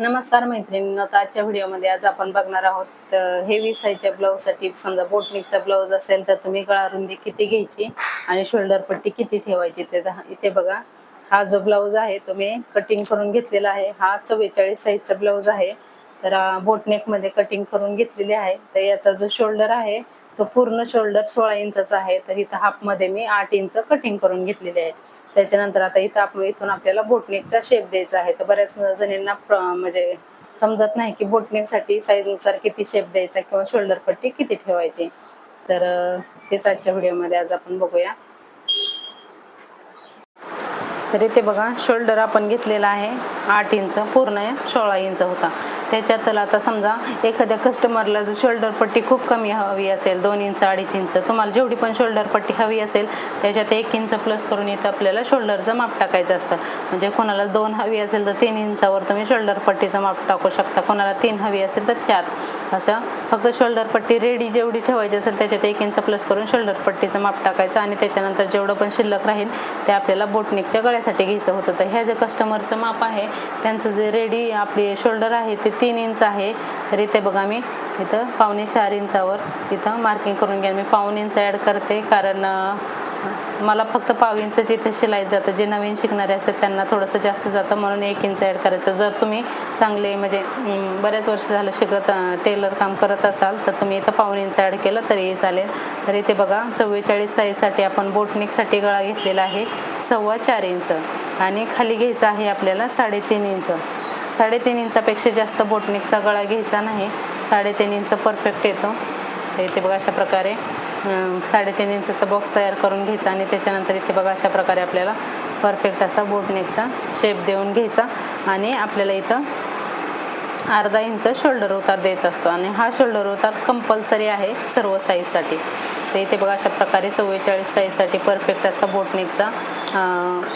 नमस्कार मैत्रिणींनो तर आजच्या व्हिडिओमध्ये आज आपण बघणार आहोत हेवी साईजच्या ब्लाऊजसाठी समजा बोटनिकचा ब्लाऊज असेल तर तुम्ही गळा रुंदी किती घ्यायची आणि शोल्डर पट्टी किती ठेवायची ते दहा- इथे बघा. हा जो ब्लाऊज आहे तो मी कटिंग करून घेतलेला आहे. हा चव्वेचाळीस साईजचा ब्लाऊज आहे. तर बोटनेकमध्ये कटिंग करून घेतलेली आहे. तर याचा जो शोल्डर आहे तो पूर्ण शोल्डर सोळा इंचाचा आहे. तर इथं हाफमध्ये मी आठ इंच कटिंग करून घेतलेले आहे त्याच्यानंतर आता इथं आप इथून आपल्याला बोटनेकचा शेप द्यायचा आहे. तर बऱ्याच जणींना प्र- म्हणजे समजत नाही की बोटनेकसाठी साईजनुसार किती शेप द्यायचा किंवा शोल्डर पट्टी किती ठेवायची. तर तेच आजच्या व्हिडिओमध्ये आज आपण बघूया. तर इथे बघा शोल्डर आपण घेतलेला आहे. आठ इंच पूर्ण सोळा इंच होता. त्याच्यात आता समजा एखाद्या कस्टमरला जर शोल्डर पट्टी खूप कमी हवी असेल दोन इंच अडीच इंच तुम्हाला जेवढी पण शोल्डर पट्टी हवी असेल त्याच्यात एक इंच प्लस करून इथं आपल्याला शोल्डरचं माप टाकायचं असतं. म्हणजे कोणाला दोन हवी असेल तर तीन इंचावर तुम्ही शोल्डर पट्टीचं माप टाकू शकता कोणाला तीन हवी असेल तर चार. असं फक्त शोल्डर पट्टी रेडी जेवढी ठेवायची असेल त्याच्यात एक इंच प्लस करून शोल्डर पट्टीचं माप टाकायचं आणि त्याच्यानंतर जेवढं पण शिल्लक राहील ते आपल्याला बोटनिकच्या गळ्यासाठी घ्यायचं होतं. तर ह्या जे कस्टमरचं माप आहे त्यांचं जे रेडी आपली शोल्डर आहे ते तीन इंच आहे. तर इथे बघा मी इथं पावणे चार इंचावर इथं मार्किंग करून घ्या. मी पाऊण इंच ॲड करते कारण मला फक्त पाव इंचच इथे शिलाई जातं जे नवीन शिकणारे असतात त्यांना थोडंसं जास्त जातं म्हणून एक इंच ॲड करायचं. जर तुम्ही चांगले म्हणजे बऱ्याच वर्ष झालं शिकत टेलर काम करत असाल तर तुम्ही इथं पाऊन इंच ॲड केलं तरीही चालेल. तर इथे बघा चव्वेचाळीस साईजसाठी आपण बोटनिकसाठी गळा घेतलेला आहे सव्वा चार इंच. आणि खाली घ्यायचं आहे आपल्याला साडेतीन इंच. साडेतीन इंचापेक्षा जास्त बोटनिकचा गळा घ्यायचा नाही. साडेतीन इंच परफेक्ट येतो. इथे बघा अशा प्रकारे. साडेतीन इंचाचा बॉक्स तयार करून घ्यायचा आणि त्याच्यानंतर इथे बघा अशा प्रकारे आपल्याला परफेक्ट असा बोटनेकचा शेप देऊन घ्यायचा आणि आपल्याला इथं अर्धा इंच शोल्डर उतार द्यायचा असतो. आणि हा शोल्डर उतार कंपल्सरी आहे सर्व साईजसाठी तर इथे बघा अशा प्रकारे चव्वेचाळीस साईजसाठी परफेक्ट असा बोटनेकचा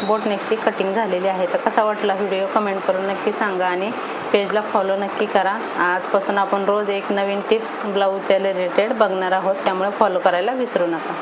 बोटनेकची कटिंग झालेली आहे. तर कसा वाटला व्हिडिओ कमेंट करून नक्की सांगा आणि पेजला फॉलो नक्की करा. आजपासून आपण रोज एक नवीन टिप्स ब्लाऊजच्या रिलेटेड बघणार आहोत त्यामुळे फॉलो करायला विसरू नका.